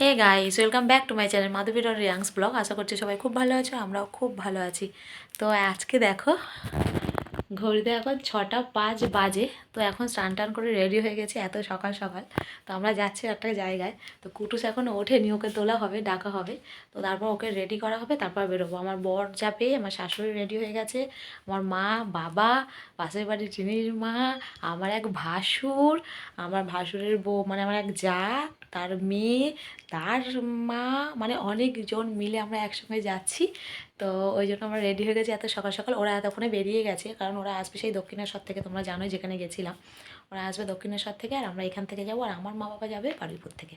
Hey guys welcome back to my channel Madhabi dot Riyangs blog আশা করছি সবাই খুব ভালো আছো, আমরাও খুব ভালো আছি। তো আজকে দেখো, ঘড়িতে এখন ছটা পাঁচ বাজে, তো এখন স্নান টান করে রেডি হয়ে গেছে এত সকাল সকাল। তো আমরা যাচ্ছি একটা জায়গায়, তো কুটুস এখন ওঠেনি ওকে তোলা হবে, ডাকা হবে। তো তারপর ওকে রেডি করা হবে, তারপর বেরোবো। আমার বর যাবে আমার শাশুড়ি রেডি হয়ে গেছে। আমার মা, বাবা, পাশের বাড়ির চিনির মা, আমার এক ভাসুর, আমার ভাসুরের বউ মানে আমার এক যা। তার মেয়ে তার মা মানে অনেকজন মিলে আমরা একসঙ্গে যাচ্ছি। তো ওই জন্য আমরা রেডি হয়ে গেছি এত সকাল সকাল। ওরা এতক্ষণে বেরিয়ে গেছে কারণ ওরা আসবে সেই দক্ষিণেশ্বর থেকে তোমরা জানো যেখানে গেছিলাম। ওরা আসবে দক্ষিণেশ্বর থেকে আর আমরা এখান থেকে যাব আর আমার মা বাবা যাবে বারুইপুর থেকে।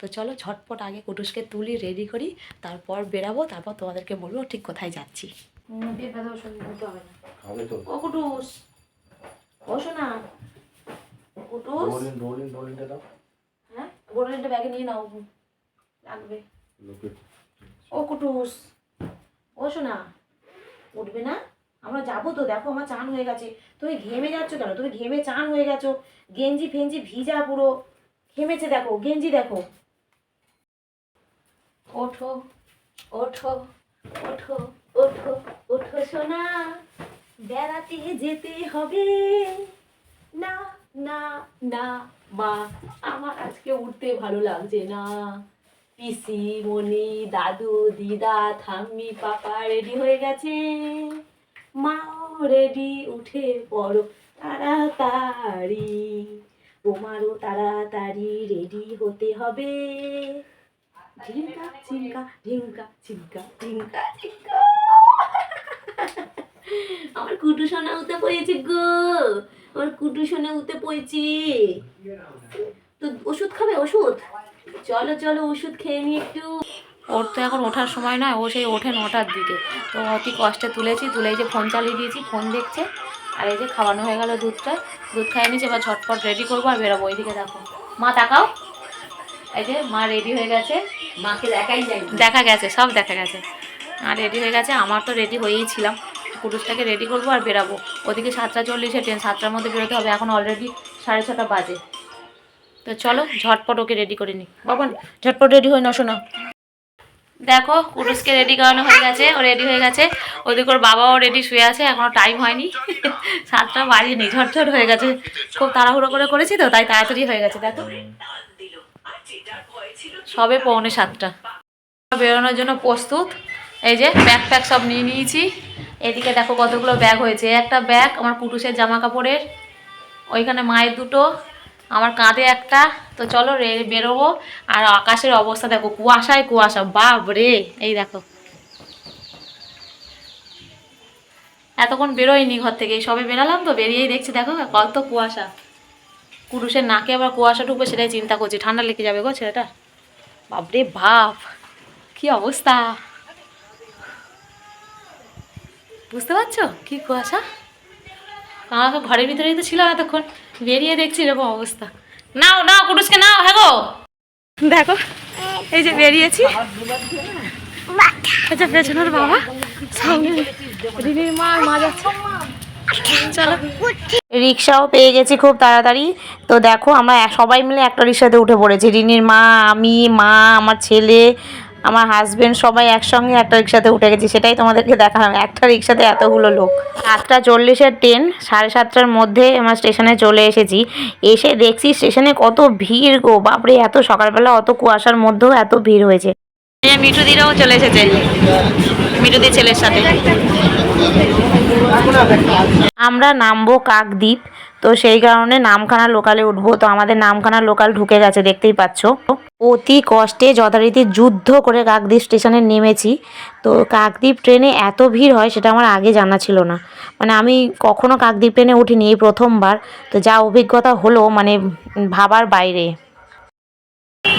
তো চলো ঝটপট আগে কুটুসকে তুলি রেডি করি তারপর বেরাবো তারপর তোমাদেরকে বলব ঠিক কোথায় যাচ্ছি। হবে ও কুটুস বসো না কুটুস রোলিং রোলিং রোলিংটা দাও হ্যাঁ গোল্ডেনটা ব্যাগে নিয়ে নাও। লাগবে। ও কুটুস। ও শোনা উঠবে না? আমরা যাব তো দেখো আমার চান হয়ে গেছে। তুমি ঘেমে যাচ্ছ কেন? তুমি ঘেমে চান হয়ে গেছো। গেঞ্জি ফেঞ্জি ভিজা পুরো। ঘেমেছে দেখো গেঞ্জি দেখো। ওঠো ওঠো ওঠো ওঠো ওঠো সোনা। বেড়াতে যেতে হবে। না না না। মা, আমার আজকে উঠতে ভালো লাগছে না। পিসি মনি দাদু, দিদা থাম্মি পাপা রেডি হয়ে গেছে। মাও রেডি উঠে পড়ো তাড়াতাড়ি। তোমারও তাড়াতাড়ি রেডি হতে হবে। ঝিঙ্কা ঝিঙ্কা ঝিঙ্কা ঝিঙ্কা ঝিঙ্কা ঝিঙ্কা আমার কুটু সোনা উঠে পড়েছে গো। আমার কুটু সোনা উঠে পড়েছে। তো ওষুধ খাবে? ওষুধ? চলো চলো ওষুধ খেয়ে নি একটু। ওর তো এখন ওঠার সময় নয় ও সেই ওঠে নটার দিকে। তো অতি কষ্টে তুলেছি তুলে এই যে ফোন চালিয়ে দিয়েছি ফোন দেখছে। আর এই যে খাওয়ানো হয়ে গেল দুধটা। দুধ খাইয়ে নিয়েছি এবার ঝটপট রেডি করব আর বেরোবো। ওইদিকে দেখো। মা তাকাও। এই যে মা রেডি হয়ে গেছে। মাকে দেখাই যায় দেখা গেছে সব দেখা গেছে। আর রেডি হয়ে গেছে আমার তো রেডি হয়েই ছিলাম। পুরুষটাকে রেডি করব আর বেরাবো। ওদিকে সাতটা চল্লিশে ট্রেন সাতটার মধ্যে বেরোতে হবে। এখন অলরেডি সাড়ে ছটা বাজে। তো চলো, ঝটপট ওকে রেডি করে নি বাবা ঝটপট রেডি হয়ে না শোনো। দেখো, পুরুষকে রেডি করানো হয়ে গেছে, ও রেডি হয়ে গেছে। ওদিকে ওর বাবাও রেডি শুয়ে আছে এখনও টাইম হয়নি। সাতটা বাজেনি, ঝটঝট হয়ে গেছে। খুব তাড়াহুড়ো করে করেছি তো, তাই তাড়াতাড়ি হয়ে গেছে, দেখো। সবে পৌনে সাতটা। বেরোনোর জন্য প্রস্তুত। এই যে ব্যাগ ফ্যাগ সব নিয়ে নিয়েছি। এদিকে দেখো কতগুলো ব্যাগ হয়েছে। একটা ব্যাগ আমার পুটুসের জামা কাপড়ের ওইখানে মায়ের দুটো, আমার কাঁধে একটা। তো চলো রে, বেরোবো। আর আকাশের অবস্থা দেখো, কুয়াশায় কুয়াশা বাপ রে এই দেখো। এতক্ষণ বেরোয়নি ঘর থেকে, সবে বেরালাম তো, বেরিয়েই দেখছি, দেখো কত কুয়াশা। পুরুষের নাকে আবার কুয়াশা ঢুকবে সেটাই চিন্তা করছি, ঠান্ডা লেগে যাবে গো ছেলেটা। বাপরে বাপ, কি অবস্থা! বুঝতে পারছ? কি কুয়াশা? আমার তো ঘরের ভিতরেই তো ছিলাম এতক্ষণ। বেরিয়ে দেখছি এরকম অবস্থা। নাও নাও, কুটুসকে নাও হ্যাঁ গো। দেখো, এই যে বেরিয়েছি। আচ্ছা পেছনের বাবা মা মা যাচ্ছে। রিক্সাও পেয়ে গেছি খুব তাড়াতাড়ি। তো দেখো, আমরা সবাই মিলে একটা রিক্সাতে উঠে পড়েছি। রিনির মা, আমি, মা, আমার ছেলে আমার হাজবেন্ড সবাই একসঙ্গে একটা রিক্সাতে উঠে গেছি সেটাই তোমাদেরকে দেখালাম। একটা রিক্সাতে এতগুলো লোক। সাতটা চল্লিশের ট্রেন সাড়ে সাতটার মধ্যে আমার স্টেশনে চলে এসেছি। এসে দেখছি স্টেশনে কত ভিড় গো বাপরে এত সকালবেলা অত কুয়াশার মধ্যেও এত ভিড় হয়েছে। মিঠু দিরাও চলে এসেছে। মিঠুদি ছেলের সাথে। আমরা নামবো কাকদ্বীপ তো সেই কারণে নামখানা লোকালে উঠবো। তো আমাদের নামখানা লোকাল ঢুকে গেছে দেখতেই পাচ্ছ। অতি কষ্টে যথারীতি যুদ্ধ করে কাকদ্বীপ স্টেশনে নেমেছি। তো কাকদ্বীপ ট্রেনে এত ভিড় হয় সেটা আমার আগে জানা ছিল না। মানে আমি কখনো কাকদ্বীপ ট্রেনে উঠিনি এই প্রথমবার। তো যা অভিজ্ঞতা হলো মানে ভাবার বাইরে।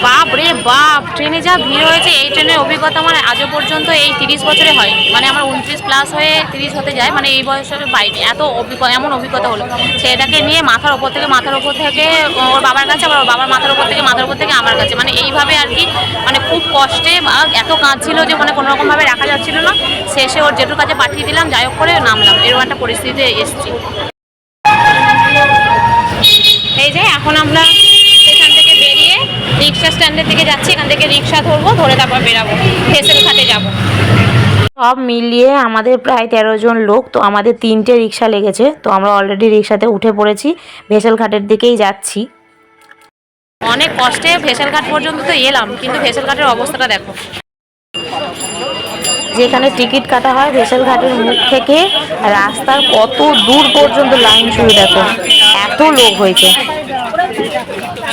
বাপ রে বাপ, ট্রেনে যা ভিড় হয়েছে, এই ট্রেনের অভিজ্ঞতা আমার আজও পর্যন্ত এই তিরিশ বছরে হয়নি। মানে আমার উনত্রিশ প্লাস হয়ে তিরিশ হতে যায় মানে এই বয়সের পাইনি। এত অভিজ্ঞতা এমন অভিজ্ঞতা হলো। সেটাকে নিয়ে মাথার ওপর থেকে, মাথার ওপর থেকে, ওর বাবার কাছে, আবার ওর বাবার মাথার ওপর থেকে, মাথার ওপর থেকে আমার কাছে। মানে এইভাবে আর কি মানে খুব কষ্টে এত কাঁদছিল যে মানে কোনো রকমভাবে রাখা যাচ্ছিল না। শেষে ওর জেঠুর কাছে পাঠিয়ে দিলাম, যাই হোক করে নামলাম। এরকম একটা পরিস্থিতিতে এসেছি। এই যে, এখন আমরা রিক্সা স্ট্যান্ডের দিকে যাচ্ছি এখান থেকে রিক্সা ধরবো ধরে তারপর বেরাবো ভেসেল ঘাটে যাব। সব মিলিয়ে আমাদের প্রায় তেরো জন লোক তো আমাদের তিনটে রিক্সা লেগেছে তো আমরা অলরেডি রিক্সাতে উঠে পড়েছি ভেসেল ঘাটের দিকেই যাচ্ছি। অনেক কষ্টে ভেসেল ঘাট পর্যন্ত তো এলাম কিন্তু ভেসেল ঘাটের অবস্থাটা দেখো। যেখানে টিকিট কাটা হয় ভেসেল ঘাটের মুখ থেকে রাস্তার কত দূর পর্যন্ত লাইন শুরু দেখো এত লোক হয়েছে।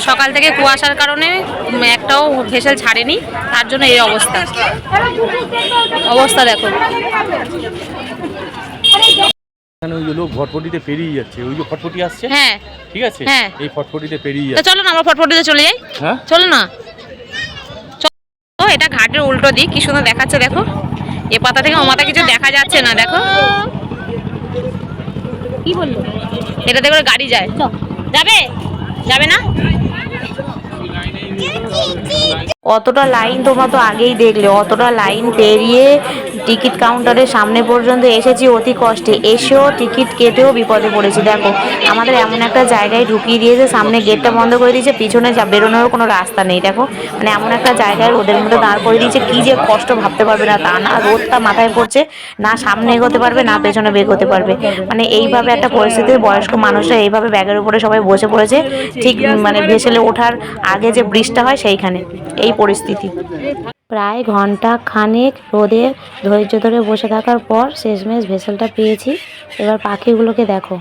সকাল থেকে কুয়াশার কারণে একটাও ভেসেল ছাড়েনি তার জন্য এই অবস্থা। অবস্থা দেখো। এখানে ওই লোক ফটফটিতে পেরিয়ে যাচ্ছে ওই যে ফটফটি আসছে? হ্যাঁ। ঠিক আছে? হ্যাঁ। এই ফটফটিতে পেরিয়ে তো যাচ্ছে। চলো না আমরা ফটফটিতে চলে যাই। হ্যাঁ? চলো না। চলো এটা ঘাটের উল্টো দিক কি সুন্দর দেখাচ্ছে দেখো। এ পাতা থেকে ও মাথা কিছু দেখা যাচ্ছে না দেখো। কি বলল? এটাতে করে গাড়ি যায়। যাবে? যাবে না? অতটা লাইন তোমরা তো আগেই দেখলে অতটা লাইন পেরিয়ে টিকিট কাউন্টারের সামনে পর্যন্ত এসেছি, অতি কষ্টে। এসেও টিকিট কেটেও বিপদে পড়েছি। দেখো, আমাদের এমন একটা জায়গায় ঢুকিয়ে দিয়েছে, সামনে গেটটা বন্ধ করে দিয়েছে, পিছনে যা বেরোনোর কোনো রাস্তা নেই। দেখো মানে এমন একটা জায়গায় রোদের মধ্যে দাঁড় করে দিয়েছে, কি যে কষ্ট ভাবতে পারবে না তা না। রোদটা মাথায় পড়ছে, না সামনে এগোতে পারবে, না পেছনে বেগোতে পারবে। মানে এইভাবে একটা পরিস্থিতিতে বয়স্ক মানুষরা এইভাবে ব্যাগের উপরে সবাই বসে পড়েছে, ঠিক মানে ভেসেলে ওঠার আগে যে ব্রিজটা হয় সেইখানে, এই পরিস্থিতি। প্রায় ঘণ্টা খানেক রোদে ধৈর্য ধরে বসে থাকার পর শেষমেশ ভেসেলটা পেয়েছি। এবার পাখিগুলোকে দেখো।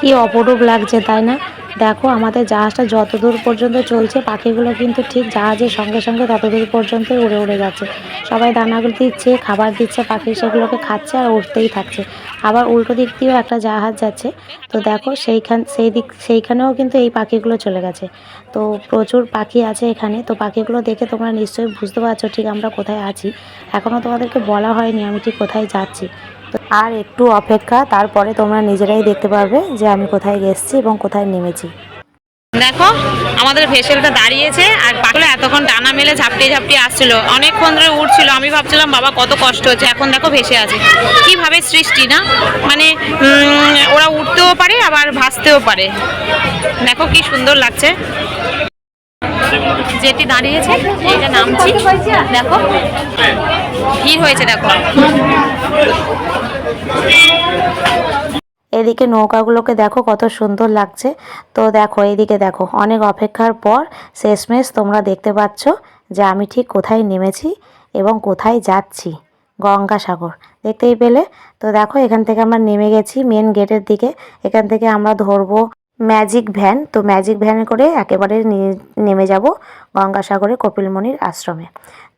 কি অপরূপ লাগছে, তাই না? দেখো, আমাদের জাহাজটা যত দূর পর্যন্ত চলছে, পাখিগুলো কিন্তু ঠিক জাহাজের সঙ্গে সঙ্গে তত দূর পর্যন্ত উড়ে উড়ে যাচ্ছে। সবাই দানাগুলো দিচ্ছে, খাবার দিচ্ছে, পাখি সেগুলোকে খাচ্ছে আর উঠতেই থাকছে। আবার উল্টো দিক দিয়েও একটা জাহাজ যাচ্ছে। তো দেখো, সেইখান, সেই দিক, সেইখানেও কিন্তু এই পাখিগুলো চলে গেছে। তো প্রচুর পাখি আছে এখানে। তো পাখিগুলো দেখে তোমরা নিশ্চয়ই বুঝতে পারছ ঠিক আমরা কোথায় আছি। এখনও তোমাদেরকে বলা হয়নি আমি ঠিক কোথায় যাচ্ছি। আর একটু অপেক্ষা, তারপরে তোমরা নিজেরাই দেখতে পারবে যে আমি কোথায় গেছি এবং কোথায় নেমেছি। দেখো, আমাদের ভেসেলটা দাঁড়িয়েছে আর পাখলে এতক্ষণ ডানা মেলে ঝাপটিয়ে ঝাপটিয়ে আসছিল। অনেকক্ষণ ধরে উঠছিল আমি ভাবছিলাম, বাবা, কত কষ্ট হচ্ছে। এখন দেখো ভেসে আছে। কীভাবে সৃষ্টি না? মানে ওরা উঠতেও পারে, আবার ভাসতেও পারে। দেখো কি সুন্দর লাগছে। যেটি দাঁড়িয়েছে এইটা নামছি দেখো। ভিড় হয়েছে, দেখো। এদিকে নৌকাগুলোকে দেখো কত সুন্দর লাগছে। তো দেখো, এদিকে দেখো, অনেক অপেক্ষার পর শেষমেশ তোমরা দেখতে পাচ্ছ যে আমি ঠিক কোথায় নেমেছি এবং কোথায় যাচ্ছি। গঙ্গাসাগর, দেখতেই পেলে? তো দেখো, এখান থেকে আমরা নেমে গেছি মেন গেটের দিকে। এখান থেকে আমরা ধরবো ম্যাজিক ভ্যান, তো ম্যাজিক ভ্যানে করে একেবারে নেমে যাব গঙ্গাসাগরে কপিলমণির আশ্রমে।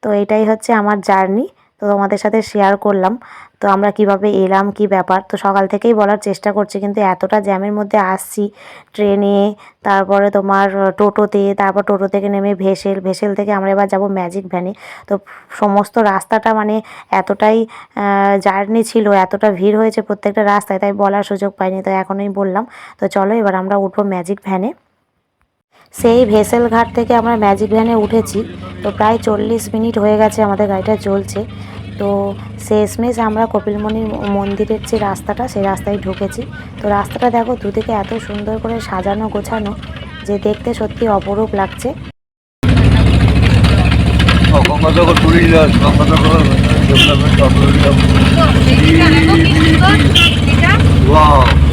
তো এটাই হচ্ছে আমার জার্নি। তো তোমাদের সাথে শেয়ার করলাম। তো আমরা কীভাবে এলাম, কি ব্যাপার? তো সকাল থেকেই বলার চেষ্টা করছি, কিন্তু এতটা জ্যামের মধ্যে আসছি ট্রেনে, তারপরে তোমার টোটোতে, তারপর টোটো থেকে নেমে ভেসেল ভেসেল থেকে আমরা এবার যাব ম্যাজিক ভ্যানে তো সমস্ত রাস্তাটা মানে এতটাই জার্নি ছিল, এতটা ভিড় হয়েছে প্রত্যেকটা রাস্তায়, তাই বলার সুযোগ পাইনি তো এখনই বললাম। তো চলো এবার আমরা উঠবো ম্যাজিক ভ্যানে সেই ভেসেল ঘাট থেকে আমরা ম্যাজিক ভ্যানে উঠেছি তো প্রায় চল্লিশ মিনিট হয়ে গেছে আমাদের গাড়িটা চলছে তো শেষমেশ আমরা কপিলমণির মন্দিরের যে রাস্তাটা সেই রাস্তায় ঢুকেছি তো রাস্তাটা দেখো দুদিকে এত সুন্দর করে সাজানো গোছানো যে দেখতে সত্যি অপরূপ লাগছে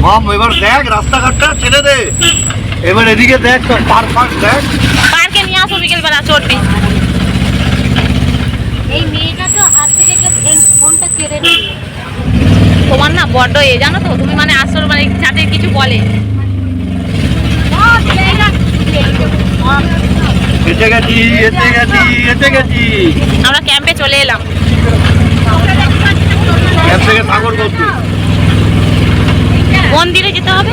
মাম এবার দেখ রাস্তাঘাটটা ছেড়ে দে এবার এদিকে দেখ তো পার্ক ফার্ক দেখ। পার্কে নিয়ে আসো বিকেলবেলা চড়বি এই মেয়েটা তো হাত থেকে ফোনটা কেড়ে নিল। তোমার না বড্ড এ জানো তো? তুমি মানে আসল মানে যাতে কিছু বলে। আমরা ক্যাম্পে চলে এলাম। ক্যাব থেকে সাগর করতে মন্দিরে যেতে হবে?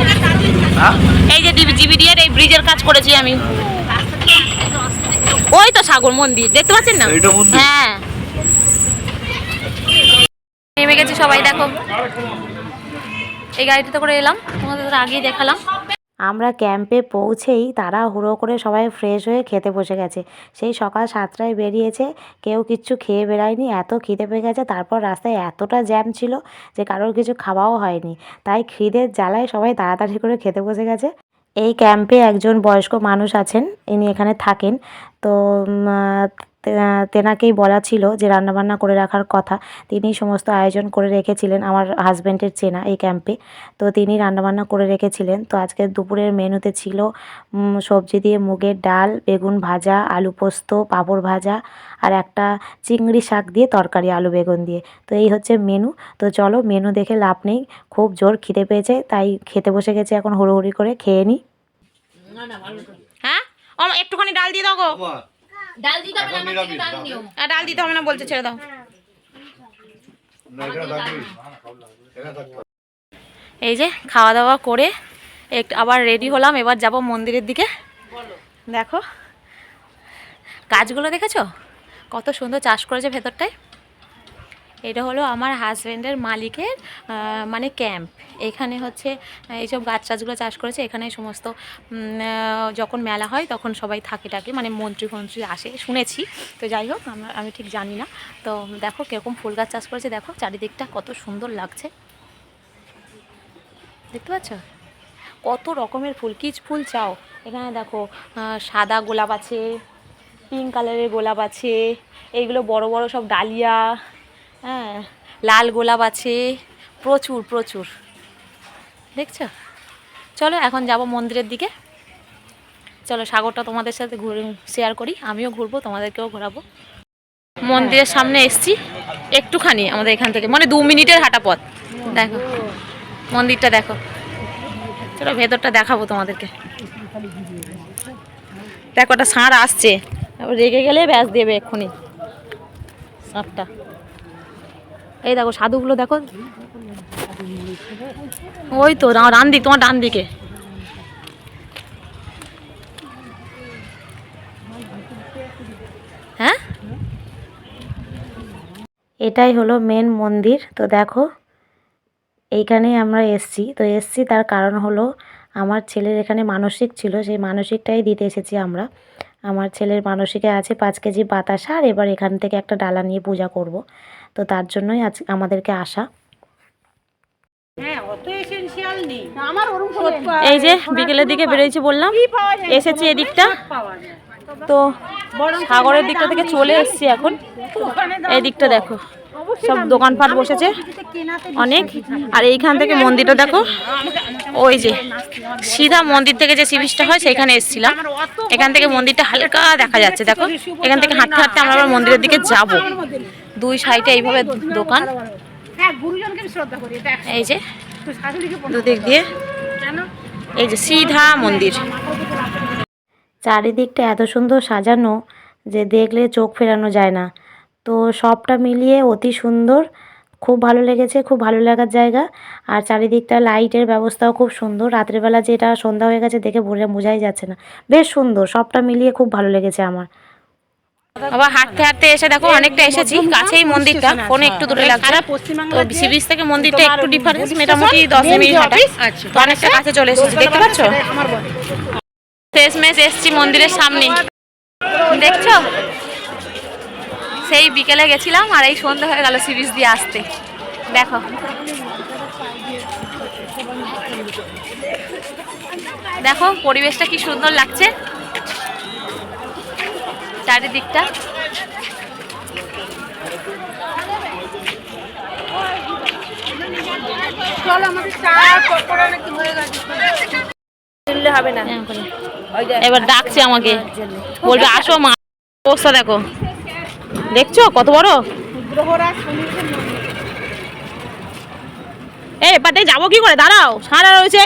হ্যাঁ? এই যে জিবিডিয়ার এই ব্রিজের কাজ করেছি আমি। ওই তো সাগর মন্দির দেখতে পাচ্ছেন না? হ্যাঁ। নেমে গেছি সবাই দেখো। এই গাড়িটাতে করে এলাম তোমাদের আগেই দেখালাম। আমরা ক্যাম্পে পৌঁছেই তারা হুড়ো করে সবাই ফ্রেশ হয়ে খেতে বসে গেছে। সেই সকাল সাতটায় বেরিয়েছে, কেউ কিচ্ছু খেয়ে বেরায়নি এত খিদে পেয়ে গেছে, তারপর রাস্তায় এতটা জ্যাম ছিল যে কারোর কিছু খাওয়াও হয়নি। তাই খিদের জ্বালায় সবাই তাড়াতাড়ি করে খেতে বসে গেছে। এই ক্যাম্পে একজন বয়স্ক মানুষ আছেন, ইনি এখানে থাকেন। তো তেনাকেই বলা ছিল যে রান্নাবান্না করে রাখার কথা। তিনি সমস্ত আয়োজন করে রেখেছিলেন আমার হাজব্যান্ডের চেনা এই ক্যাম্পে তো তিনি রান্নাবান্না করে রেখেছিলেন। তো আজকে দুপুরের মেনুতে ছিল সবজি দিয়ে মুগের ডাল বেগুন ভাজা আলু পোস্ত পাঁপড় ভাজা আর একটা চিংড়ি শাক দিয়ে তরকারি আলু বেগুন দিয়ে। তো এই হচ্ছে মেনু। তো চলো মেনু দেখে লাভ নেই। খুব জোর খিদে পেয়েছে তাই খেতে বসে গেছে এখন হুড়োহুড়ি করে খেয়ে নিই হ্যাঁ? একটুখানি ডাল দিয়ে দাও গো। ডাল দিতে হবে না আমার ডাল নিও আর ডাল দিতে হবে না বলছে ছেড়ে দাও। এই যে খাওয়া দাওয়া করে একটু আবার রেডি হলাম এবার যাব মন্দিরের দিকে। দেখো গাছগুলো দেখেছ? কত সুন্দর চাষ করেছে ভেতরটায়। এটা হলো আমার হাজব্যান্ডের মালিকের মানে ক্যাম্প এখানে হচ্ছে এইসব গাছ টাছগুলো চাষ করেছে। এখানে সমস্ত যখন মেলা হয় তখন সবাই থাকে টাকে মানে মন্ত্রী ফন্ত্রী আসে। শুনেছি। তো যাই হোক, আমার, আমি ঠিক জানি না। তো দেখো কীরকম ফুল গাছ চাষ করেছে। দেখো চারিদিকটা কত সুন্দর লাগছে। দেখতে পাচ্ছ? কত রকমের ফুল। কিচ ফুল চাও? এখানে দেখো সাদা গোলাপ আছে পিঙ্ক কালারের গোলাপ আছে, এইগুলো বড় বড় সব ডালিয়া হ্যাঁ লাল গোলাপ আছে, প্রচুর প্রচুর। দেখছ? চলো, এখন যাব মন্দিরের দিকে। চলো, সাগরটা তোমাদের সাথে ঘুরে শেয়ার করি। আমিও ঘুরবো, তোমাদেরকেও ঘোরাবো। মন্দিরের সামনে এসছি। একটুখানি আমাদের এখান থেকে মানে দু মিনিটের হাঁটা পথ। দেখো, মন্দিরটা দেখো। চলো, ভেতরটা দেখাবো তোমাদেরকে। দেখো, একটা ষাঁড় আসছে। রেগে গেলে ব্যাস দেবে এক্ষুনি। ষাঁড়টা এই দেখো, সাধুগুলো দেখো। ওই তো ডান দিক, তোমার ডান দিকে। হ্যাঁ? এটাই হলো মেন মন্দির, তো দেখো এইখানেই আমরা এসছি। তো এসছি, তার কারণ হলো আমার ছেলের এখানে মানসিক ছিল, সেই মানসিকটাই দিতে এসেছি আমরা। আমার ছেলের মানসিকে আছে পাঁচ কেজি বাতাসা, আর এবার এখান থেকে একটা ডালা নিয়ে পূজা করব। তো তার জন্যই আজ আমাদেরকে আসা। এই যে বিকেলের দিকে বেরিয়েছি বললাম এসেছি এদিকটা। তো সাগরের দিকটা থেকে চলে এসেছি এখন। এই দিকটা দেখো সব দোকানপাট বসেছে অনেক। আর এইখান থেকে মন্দিরটা দেখো ওই যে সিধা মন্দির থেকে যে সিবিচটা হয় সেখানে এসেছিলাম। এখান থেকে মন্দিরটা হালকা দেখা যাচ্ছে দেখো। এখান থেকে হাঁটতে হাঁটতে আমরা আবার মন্দিরের দিকে যাব। দুই সাইডে এইভাবে দোকান। হ্যাঁ। এই যে তো দুদিক দিয়ে। এই যে সিধা মন্দির। চারিদিকটা এত সুন্দর সাজানো যে দেখলে চোখ ফেরানো যায় না। তো সবটা মিলিয়ে অতি সুন্দর। খুব ভালো লেগেছে খুব ভালো লাগার জায়গা। আর চারিদিকটা লাইটের ব্যবস্থাও খুব সুন্দর। রাত্রেবেলা যেটা সন্ধ্যা হয়ে গেছে দেখে বোঝা বোঝাই যাচ্ছে না। বেশ সুন্দর সবটা মিলিয়ে খুব ভালো লেগেছে আমার। আবার হাঁটতে হাঁটতে এসে দেখো অনেকটা এসেছি কাছেই মন্দিরটা ফোনে একটু দূরে লাগছে তো সি বিচ থেকে মন্দিরটা একটু ডিফারেন্স মোটামুটি দশ মিনিট হাঁটা। তো অনেকটা কাছে চলে এসেছি দেখতে পাচ্ছ? শেষমেশ এসছি মন্দিরের সামনে। দেখছ? সেই বিকেলে গেছিলাম আর এই সন্ধ্যা হয়ে গেল সি বিচ দিয়ে আসতে। দেখো। দেখো পরিবেশটা কি সুন্দর লাগছে। চারিদিকটা। চলো আমাদের চা পকোড়া নাকি হয়ে গেছে হবে না। এবার ডাকছে আমাকে। বলবে আসো মা অবস্থা দেখো। দেখছ কত বড়? গ্রহরাজ শনির যাব কি করে? দাঁড়াও সারা রয়েছে।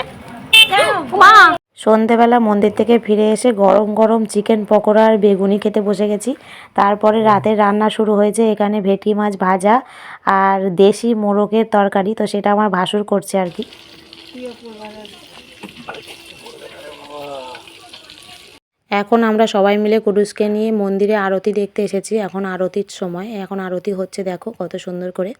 মা। সন্ধেবেলা মন্দির থেকে ফিরে এসে গরম গরম চিকেন পকোড়া আর বেগুনি খেতে বসে গেছি। তারপরে রাতের রান্না শুরু হয়েছে এখানে ভেটকি মাছ ভাজা আর দেশি মোরগের তরকারি। তো সেটা আমার ভাসুর করছে আর কি। এখন আমরা সবাই মিলে কুডুসকে নিয়ে মন্দিরে আরতি দেখতে এসেছি। এখন আরতির সময়। এখন আরতি হচ্ছে, দেখো কত সুন্দর করে।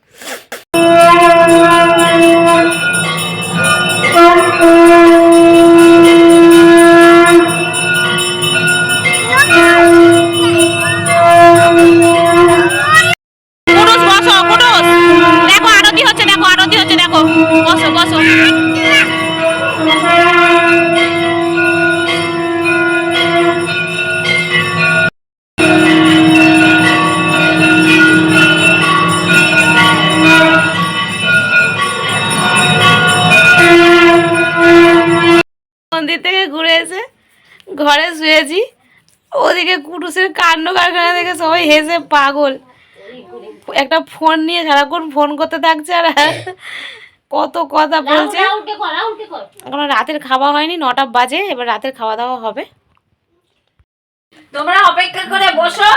শুয়েছি। ওদিকে কুটুসের কাণ্ড কারখানা দেখে সবাই হেসে পাগল। একটা ফোন নিয়ে সারাক্ষণ ফোন করতে থাকছে আর কত কথা বলছে। এখনও রাতের খাওয়া হয়নি নটা বাজে এবার রাতের খাওয়া দাওয়া হবে। তোমরা অপেক্ষা করে বসো।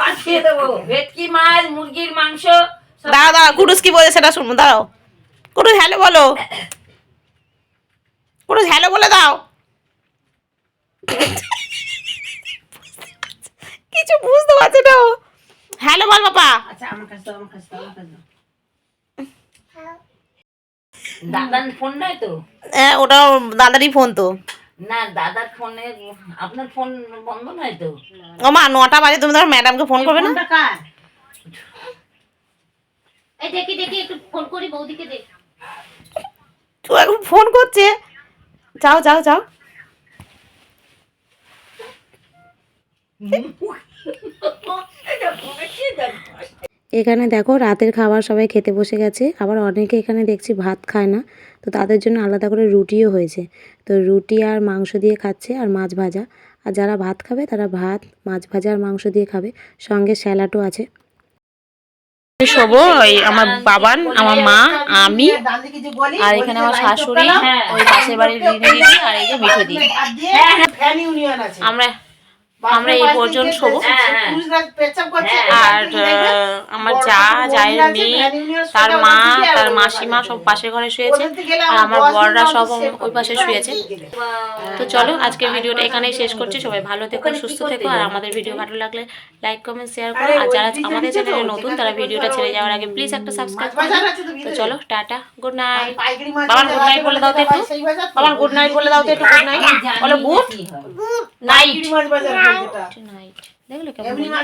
পাঠিয়ে দেবো। ভেটকি মাছ মুরগির মাংস সব দাঁড়াও দাঁড়াও কুটুস কি বলে সেটা শুনব দাঁড়াও। কুটুস হ্যালো বলো। কুটুস হ্যালো বলে দাও। কিছু বুঝতে পারছে না হ্যালো বল বাবা। আচ্ছা আমার কাছে আমার কাছে আমার কাছে দাদার ফোন নয় তো? হ্যাঁ ওটা দাদারই ফোন তো। না দাদার ফোনে আপনার ফোন বন্ধ নয় তো? ও মা নটা বাজে তুমি তোমার ম্যাডামকে ফোন করবে না? এই দেখি দেখি একটু ফোন করি বৌদিকে দেখ। এখন ফোন করছে। যাও যাও যাও। এখানে দেখো, রাতের খাবার সবাই খেতে বসে গেছে। আবার অনেকে এখানে দেখছি ভাত খায় না। তো তাদের জন্য আলাদা করে রুটিও হয়েছে। তো রুটি আর মাংস দিয়ে খাচ্ছে আর মাছ ভাজা। আর যারা ভাত খাবে, তারা ভাত, মাছ ভাজা আর মাংস দিয়ে খাবে। সঙ্গে স্যালাডও আছে। শোবো ওই আমার বাবান আমার মা আমি আর এখানে আমার শাশুড়ি ওই পাশের বাড়ির রিনি দিদি আর এই যে মিঠু দিদি আমরা আমরা এই পর্যন্ত শোবো আর আমার যা জায়ের মেয়ে তার মা তার মাসিমা সব পাশের ঘরে শুয়েছে আর আমার বড়রা সব ওই পাশে শুয়েছে তো চলো আজকের ভিডিওটা এখানেই শেষ করছি সবাই ভালো থেকো সুস্থ থেকো আর আমাদের ভিডিও ভালো লাগলে লাইক কমেন্ট শেয়ার করো। আর যারা আমাদের চ্যানেলে নতুন তারা ভিডিওটা ছেড়ে যাওয়ার আগে প্লিজ একটা সাবস্ক্রাইব করো। তো চলো টাটা গুড নাইট বাবার গুড নাইট বলে দাও তো একটু। বাবার গুড নাইট বলে দাও তো একটু গুড নাইট বলো গুড নাইট নাইট দেখলে কেমন বলল?